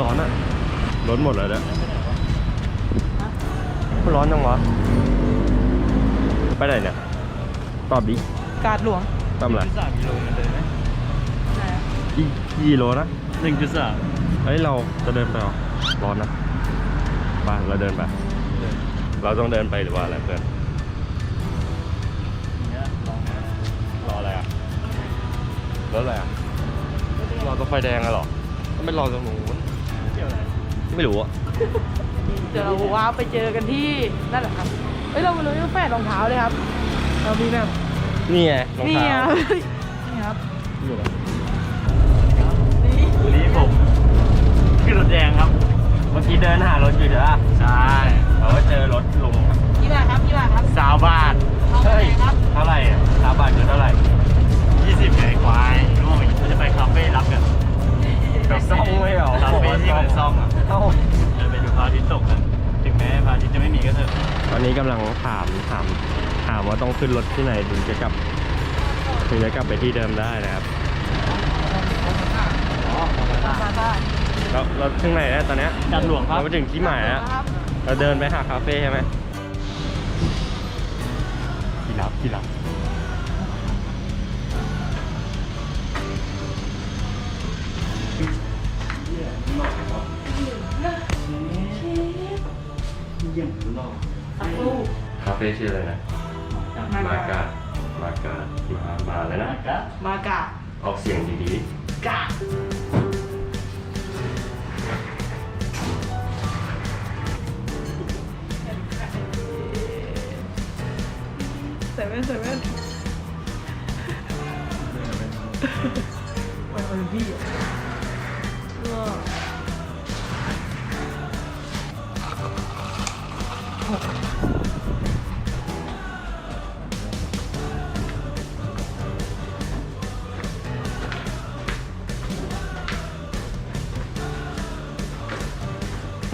ร้อนอะร้อนหมดเลยเนี่ยร้อนจังวะ ไปไหนเนี่ย ตอบดิ กาดหลวงทำอะไรสามกิโลมันเลยไหมอีกกี่โลนะหนึ่งจุดสามเฮ้ยเราจะเดินไปเหรอ ร้อนนะไปเราเดินไป เราต้องเดินไปหรือว่าอะไรเพื่อนเนี่ยลองนะรออะไรอะรถอะไรอะรอตรงไฟแดงอะเหรอก็ไม่รอตรงนู้น เกี่ยวอะไรไม่รู้อะเดี๋ยวเราว้าไปเจอกันที่นั่นแหละครับเฮ้ยเราไปเลยแฟดรองเท้าเลยครับ เรามีแบบนี่ไงรองนี่เท้าครับนี่ครับนี่เหรอวันนี้ผมขึ้นรถแดงครับ เมื่อกี้เดินหารถอยู่ใช่ปะใช่เราก็เจอรถลุงกี่บาทครับกี่บาทครับสาวบาทเอาไปไหนครับเท่าไหร่อะสามบาทคือเท่าไหร่ยี่สิบไงควายนู่นเราจะไปคาเฟ่รับกัน ไปซ่องไม่เหรอคาเฟ่ที่เหมือนซ่องอะเอ้าจะไปดูพระอาทิตย์ตกกันถึงแม้พระอาทิตย์จะไม่มีก็เถอะตอนนี้กำลังถามถามถามว่าต้องขึ้นรถที่ไหนถึงจะกลับถึงจะกลับไปที่เดิมได้นะครับอ๋อธรรมดามาได้เราเราถึงไหนแล้วตอนเนี้ยจันหลวงครับเราไปถึงที่หมายแล้วครับเราเดินไปหาคาเฟ่ใช่ไหมที่รับที่รับ ลูกคาเฟ่ชื่ออะไรนะมากา มากา มา มาเลยนะมากาออกเสียงดีกาเซเว่นเซเว่นวันวันพี่อะก็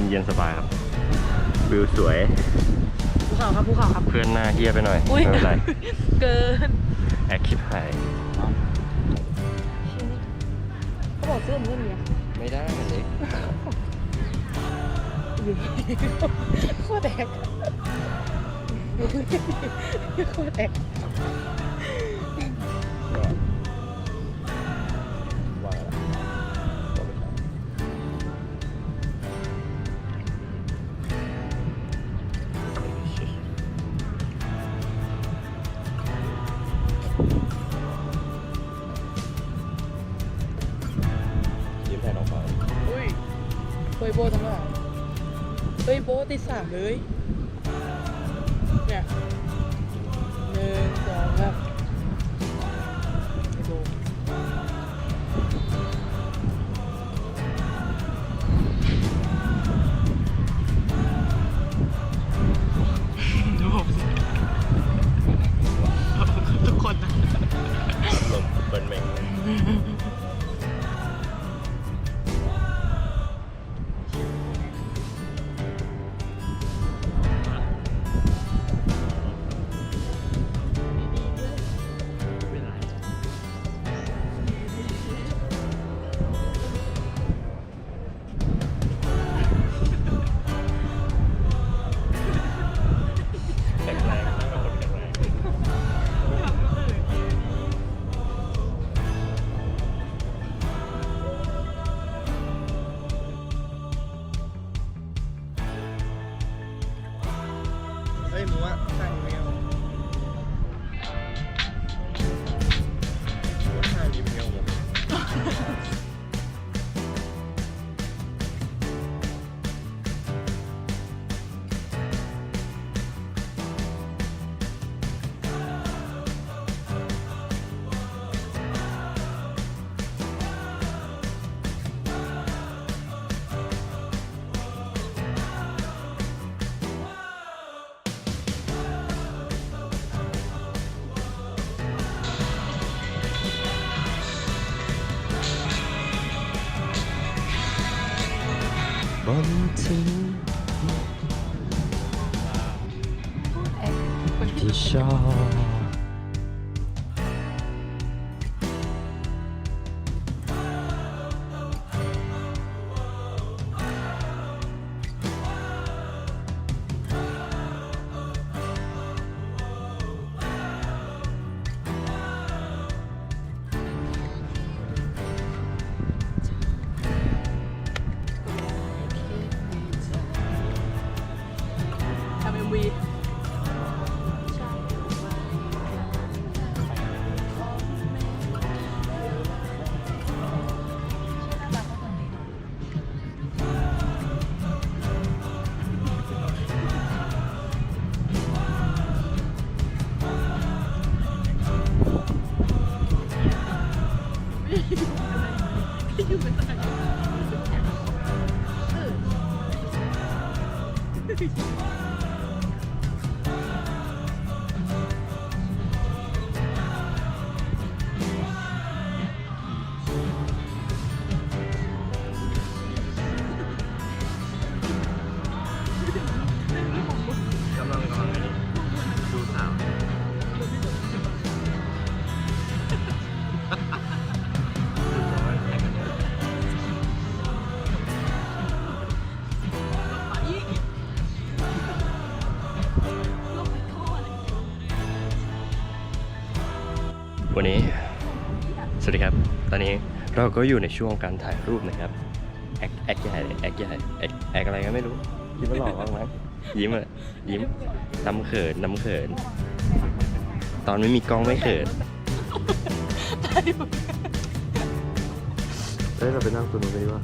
เย็นสบายครับวิวสวย ภูเขาครับภูเขาครับ เพื่อนหน้าเฮียไปหน่อยอุ้ยไม่เป็นไรเกินแอคคลิปหายเขาบอกเสื้อมันไม่มีอะไม่ได้เล็กโคตรแตกโคตรแตก ติดสามเลยเนี่ย น ตอนนี้เราก็อยู่ในช่วงการถ่ายรูปนะครับ แอคแอคใหญ่เลยแอคใหญ่แอคแอคอะไรก็ไม่รู้ยิ้มหล่อกบ้างไหมยิ้มอะยิ้มน้ำเขินน้ำเขิน ตอนไม่มีกล้องไม่เขินเฮ้ยเราไปนั่งตัวนู้นดีกว่า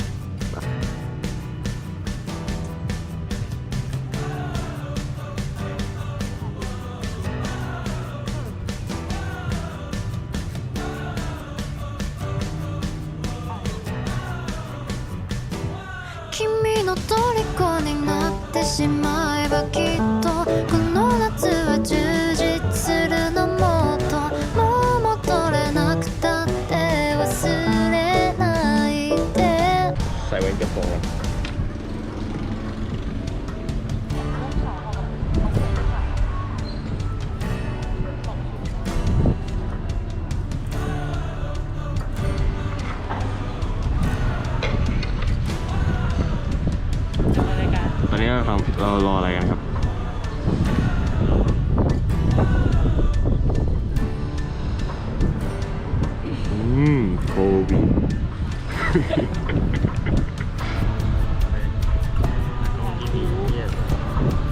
ราทำเรารออะไรกันครับอืมโควิด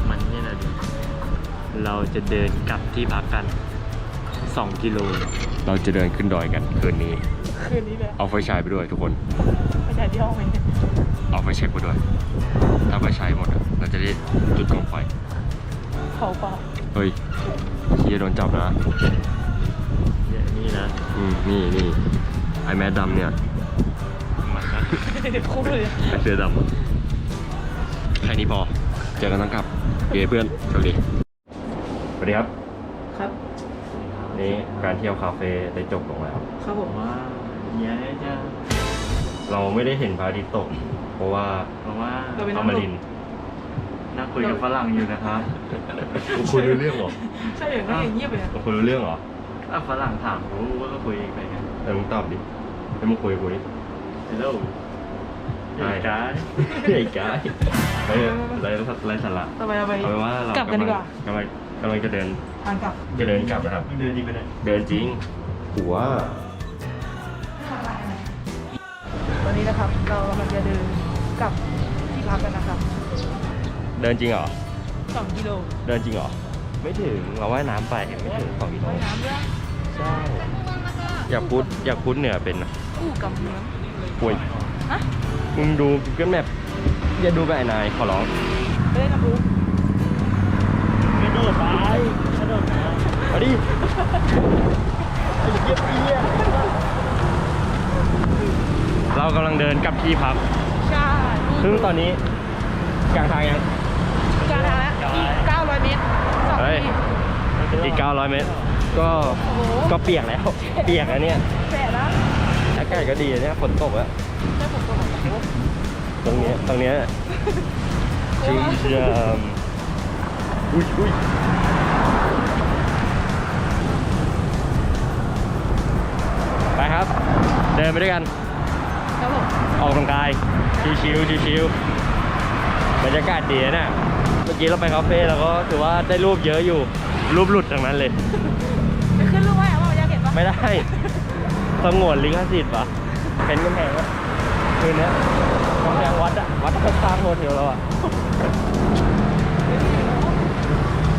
มันนี่แหละดิเราจะเดินกลับที่พักกัน 2 กิโล เราจะเดินขึ้นดอยกันคืนนี้ คืนนี้เลยเอาไฟฉายไปด้วยทุกคน ไปถ่ายที่ห้องไหมเอาไฟฉายไปด้วย ถ้าไฟฉายหมดอะเราจะได้จุดกองไฟเขาเปล่าเฮ้ยเฮียโดนจับนะนี่นะอืมนี่นี่ไอแมดดำเนี่ยมันนะคุ้มเลยไอเสื้อดำอะแค่นี้พอ เจอกันต้องกลับโอเคเพื่อนสวัสดีสวัสดีครับครับนี่การเที่ยวคาเฟ่ได้จบลงแล้วครับผมว่าเย้จ้า เราไม่ได้เห็นพระอาทิตย์ตก เพราะว่าเพราะว่าเราไปอนั่งมลริงนทร์นั่งคุยกับฝรั่งอยู่นะครับคุยรู้เรื่องเหรอใช่อย่างนั้นอย่างเงียบเลยนะคุยรู้เรื่องเหรออะฝรั่งถามรู้ว่าก็คุยไปกันเออมึงตอบดิให้มึงคุยกับกูดิ Hello ใช่ไอ้กายไอ้กายไอ้ไรไรสาระต่อไปเราไป เอาเป็นว่าเรากลับกันดีกว่ากำลังกำลังจะเดินทางกลับ จะเดินกลับนะครับ เดินดีไปเลยเดินจริงหัวต นนี้นะครับ เรากำลังจะเดินกลับที่พักกันนะครับเดินจริงเหรอ สองกิโลเดินจริงเหรอ ไม่ถึงเราว่ายน้ำไปไม่ถึงสองกิโลว่ายน้ำด้วยใช่อยากพูดอยากพูดเหนือเป็นนะอู้กับเมืองป่วยฮะมึงดู Google Map อย่าดูแบบไอ้นายขอร้องไม่ได้น้ำรู้กระโดดไปกระโดดนะมาดิไอ้เหี้ยเหี้ย เรากำลังเดินกลับที่พักใช่ซึ่งตอนนี้กลางทางยังกลางทางแล้วอีก900 เมตรสองเฮ้ย ทีอีก 900 เมตร ก็โอ้โหก็เปียกแล้ว เปียกแล้วเนี่ยแสบนะอากาศก็ดีเนี่ยฝนตกแล้วใช่ผมตัวของผมตรงเนี้ยตรงเนี้ยชุ่มฉ่ำอุ้ยอุ้ยไปครับ เดินไปด้วยกัน ครับผมออกกำลังกายชิวๆชิวๆบรรยากาศดีนะเนี่ยเมื่อกี้เราไปคาเฟ่แล้วก็ถือว่าได้รูปเยอะอยู่ รูปหลุดทั้งนั้นเลย ไปขึ้นรูปไว้อะว่าอยากเห็นปะไม่ได้สงวนลิขสิทธิ์ปะเห็นกำแพงวะคืนเนี้ยกำแพงวัดอะวัดข้างๆโฮเทลเราอะ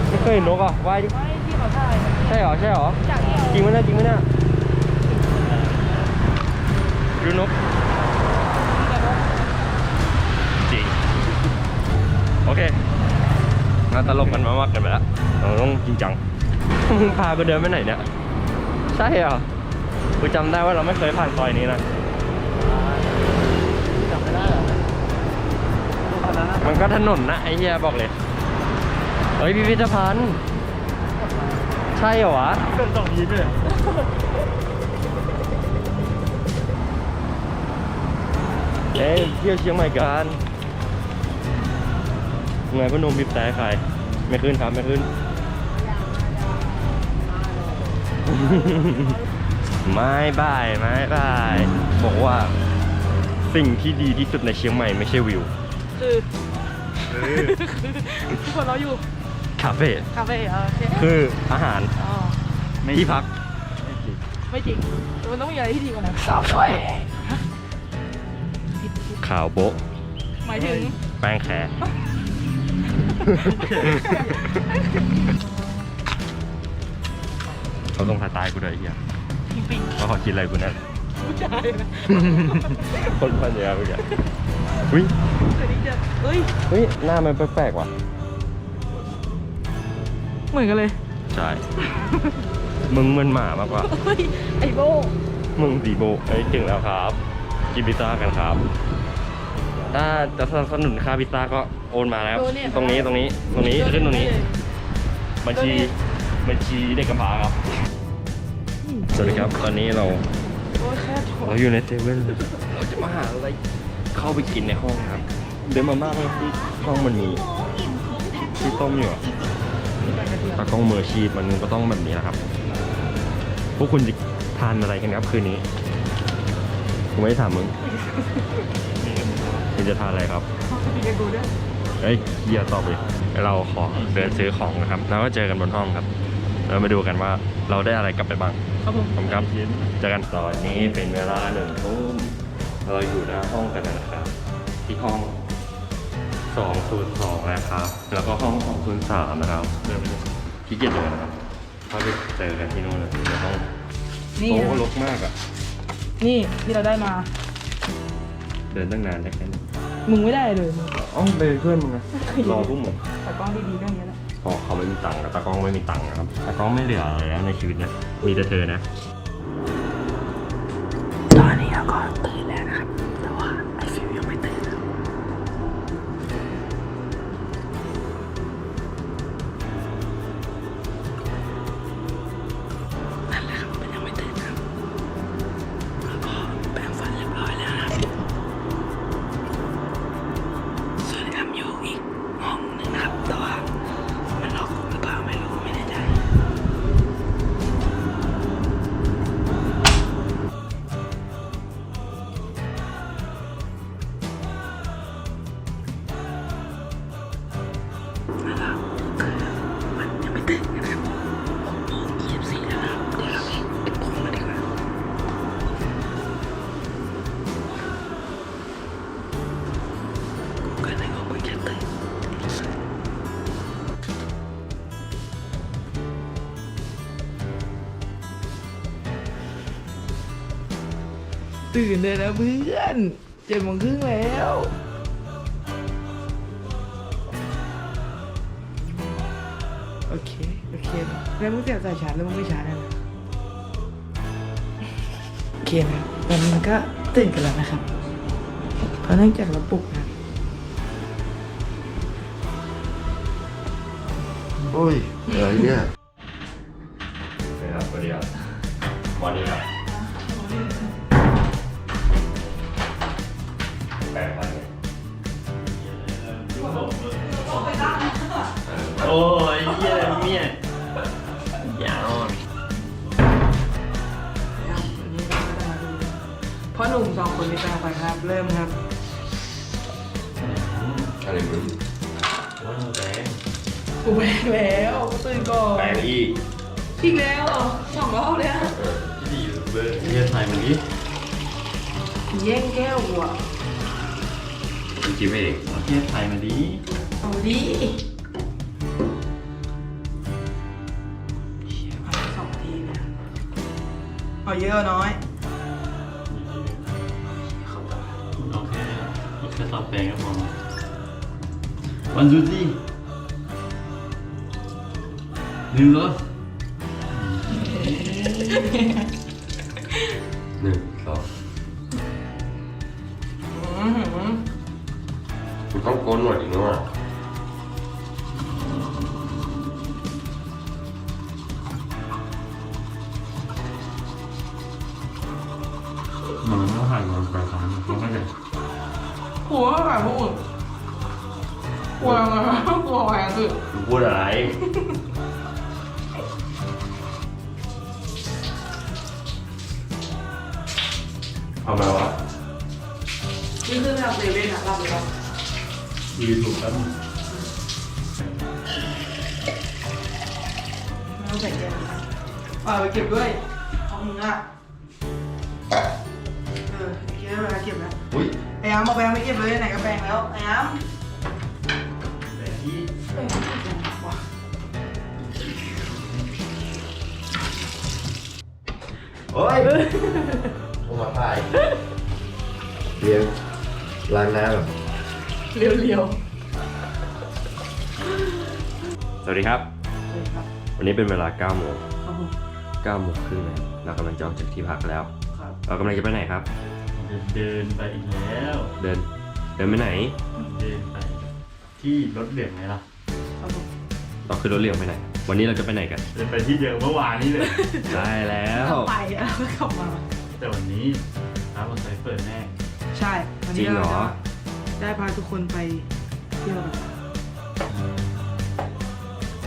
ไม่เคยเห็นนกอะว่ายดิไม่ที่เขาถ่ายใช่เหรอใช่เหรอจากที่เราจริงไหมเนี่ยจริงไหมเนี่ยดูนก โอเคมาตลกกันมากๆกันไปแล้วเราต้องจริงจังมึงพาไปเดินไปไหนเนี่ย ใช่เหรอกูจำได้ว่าเราไม่เคยผ่านซอยนี้นะจำไม่ได้เหรอลูกคนนั้นนะมันก็ถนนนะไอ้เหี้ยบอกเลย เฮ้ยพิพิธภัณฑ์ ใช่เหรอวะเป็นสองยีด้วยเอ้ยเที่ยวเชียงใหม่กัน ไงพนมบิบแต่ใครไม่ขึ้นครับ ไม่ขึ้น ไม่บายไม่บายบอกว่า สิ่งที่ดีที่สุดในเชียงใหม่ไม่ใช่วิว คือทุกคนเราอยู่คาเฟ่คาเฟ่เออโอเคคืออาหารอ๋อที่พักไม่จริงมันต้องมีอะไรที่ดีกว่านั้นสาวสวยขาวโบ๊ะหมายถึงแป้งแข เขาต้องทาตายกูด้วยไอ้เหี้ยปิงปิงเพราะเขาคิดอะไรกูนั่นผู้ชายนะคนพันยากูอย่างอุ้ยเดี๋ยวนี้จะเฮ้ย เฮ้ยหน้ามันแปลกๆว่ะ เหมือนกันเลยใช่ มึงเหมันหมามากกว่า เฮ้ยไอโบ มึงสีโบเอ้ยถึงแล้วครับ กินพิซซ่ากันครับ ถ้าจะสนับสนุนค่าพิซซ่าก็โอนมาแล้วตรงนี้ตรงนี้ตรงนี้ขึ้นตรงนี้ บัญชีบัญชีเด็กกำพร้าครับ สวัสดีครับ ตอนนี้เราโอ้ยแค่ถอเราดอยู่ในเซเว่นเราจะมาหาอะไรเข้าไปกินในห้องครับ เดินมามากเลยที่ห้องมันมีที่ต้มอยู่อะตากล้องมืออาชีพมันก็ต้องแบบนี้นะครับ พวกคุณจะทานอะไรกันครับคืนนี้กูไม่ได้ถามมึงคุณ จะทานอะไรครับพี่กันดูด้วยเอ้ยเยียตอบเลยเราขอเดินซื้อของนะครับ แล้วก็เจอกันบนห้องครับ เรามาดูกันว่าเราได้อะไรกลับไปบ้าง ครับผมผมครับเจอกันตอนนี้เป็นเวลาหนึ่งทุ่มเราอยู่หน้าห้องกันนะครับ ที่ห้อง 202 นะครับ แล้วก็ห้อง 203 นะครับเดินไปเลยขี้เกียจเลยนะครับเขาไปเจอกันที่นู่นเลยในห้องนี่โต๊ะนะรกมากอะ นี่ที่เราได้มา เดินตั้งนานได้แค่นี้ มึงไม่ได้เลยมึงอ๋อไปเพื่อนมึงนะรอพวกมึงแต่กล้องดีๆก็อย่างนี้แหละพอเขาไม่มีตังค์ตากล้องไม่มีตังค์นะครับตากล้องไม่เหลืออะไรแล้วในชีวิตนะมีแต่เธอนะ ตอนนี้เราก็ตื่นแล้วนะครับ ตื่นเลยนะเพื่อนเจ็ดโมงครึ่งแล้ว โอเค โอเค แล้วมึงเสียบสายชาร์จแล้วมึงไม่ชาร์จนะโอเคนะตอนนี้มันก็ตื่นกันแล้วนะครับ เพราะเนื่องจากเราปลุกนะ โอ้ยอะไรเนี่ยนะครับสวัสดีครับวันนี้ครับ โอ้ยเยี่ยมเนี่ยยาวพ่อหนุ่มสองคนนี้ตามไปครับ เริ่มครับอะไรมึงว้าวแปลงกูแบกแล้วกูตื่นก่อนแปลงอีกอีกแล้วเหรอสองรอบเลยอะที่ดียูทูบเบอร์ที่จะถ่ายมันนี้แย่งแก้วกูอะอีกกี่เอกเอาที่จะถ่ายมันดีเอาดิ เอาเยอะน้อยโอเคโอเคตอบแปลงก็พอวันดูสิหนึ่งเหรอ ลัวไม่แบบพวกอื่นกลัวไงกลัวแหวนคือคุณพูดอะไร เอามาวะนี่คือทำเซเว่นอะรับเลยปะดีถูกแล้วไม่ต้องใส่แก้วนะอ่าไปเก็บด้วยเอามึงอะเออเก็บเวลาเก็บแล้วอุ้ย ไอ้ยามเอาแปรงไปเก็บเลยไหนก็แปรงแล้วไอ้ยามแต่ที่แปรงไม่เก็บว่ะโอ้ยโอ้มาถ่ายเรียงล้างหน้าแบบเรียวสวัสดีครับๆเลยครับวันนี้เป็นเวลา9โมงครับผม9โมงครึ่งนะครับเรากำลังจะออกจากที่พักแล้ว ครับเรากำลังจะไปไหนครับจะ เดินไปอีกแล้ว เดิน เดินไปไหน เดินไป ที่รถเหลืองไงล่ะครับผมเราขึ้นรถเรียงไปไหน วันนี้เราจะไปไหนกัน เดินไปที่เดิมเมื่อวานนี้เลย ได้แล้ว ไปแล้วก็กลับมา แต่วันนี้ร้านมอเตอร์ไซค์เปิดแน่ ใช่ วันจรินี้งเหรเราอจะได้พาทุกคนไปเที่ยวกัน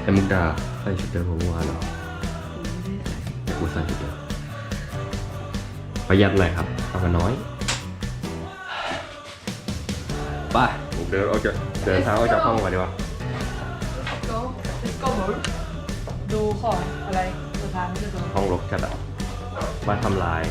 ไอ้มุกดาใส่ชุดเดิมของเมื่อวานเหรอผมไม่ได้ใส่แต่กูใส่ชุดเดิม ประหยัดหน่อยครับเอามาน้อยไปผมเดินออกจากเดินทางออกจากห้องก่อนดีกว่าก็ก็เหมือนดูของอะไรสถานที่ตรงห้องรกจัดอะมาทำลาย